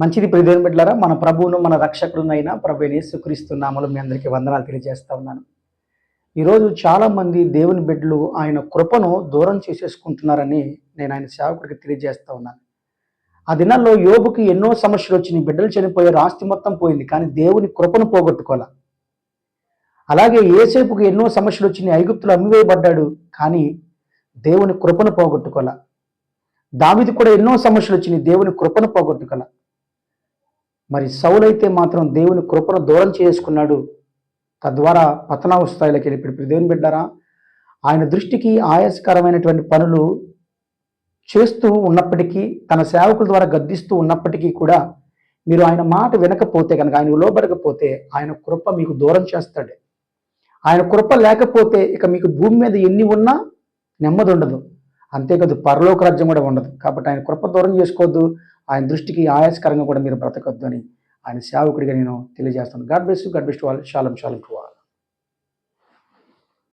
మంచిది ప్రదేశం పెట్టారా మన ప్రభువును మన రక్షకుడునైనా ప్రభు యేసుక్రీస్తు మీ అందరికీ వందనాలు తెలియజేస్తా ఉన్నాను. ఈరోజు చాలామంది దేవుని బిడ్డలు ఆయన కృపను దూరం చేసేసుకుంటున్నారని నేను ఆయన సేవకుడికి తెలియజేస్తా ఉన్నాను. ఆ దినాల్లో యోబుకి ఎన్నో సమస్యలు వచ్చినాయి. బిడ్డలు చనిపోయారు ఆస్తి మొత్తం పోయింది కానీ దేవుని కృపను పోగొట్టుకోలే అలాగే ఏసేపుకి ఎన్నో సమస్యలు వచ్చినాయి. ఐగుప్తులు అమ్మివేయబడ్డాడు కానీ దేవుని కృపను పోగొట్టుకోలే దావిది కూడా ఎన్నో సమస్యలు వచ్చినాయి. దేవుని కృపను పోగొట్టుకోలే మరి సౌలైతే మాత్రం దేవుని కృపను దూరం చేసుకున్నాడు. తద్వారా పతనావ స్థాయిలోకి వెళ్ళిపోయి దేవుని బిడ్డారా ఆయన దృష్టికి ఆయాసకరమైనటువంటి పనులు చేస్తూ ఉన్నప్పటికీ తన సేవకుల ద్వారా గద్దిస్తూ ఉన్నప్పటికీ కూడా మీరు ఆయన మాట వినకపోతే కనుక ఆయన లోబడకపోతే ఆయన కృప మీకు దూరం చేస్తాడు. ఆయన కృప లేకపోతే ఇక మీకు భూమి మీద ఎన్ని ఉన్నా నెమ్మది ఉండదు అంతేకాదు పరలోక రాజ్యం కూడా ఉండదు. కాబట్టి ఆయన కృప దూరం చేసుకోవద్దు. ఆయన దృష్టికి ఆయాసకరంగా కూడా మీరు బ్రతకద్దు అని ఆయన సేవకుడిగా నేను తెలియజేస్తాను. గాడ్ బెస్ట్ గాడ్ బెస్ట్ వాళ్ళు శాలం శాలం టు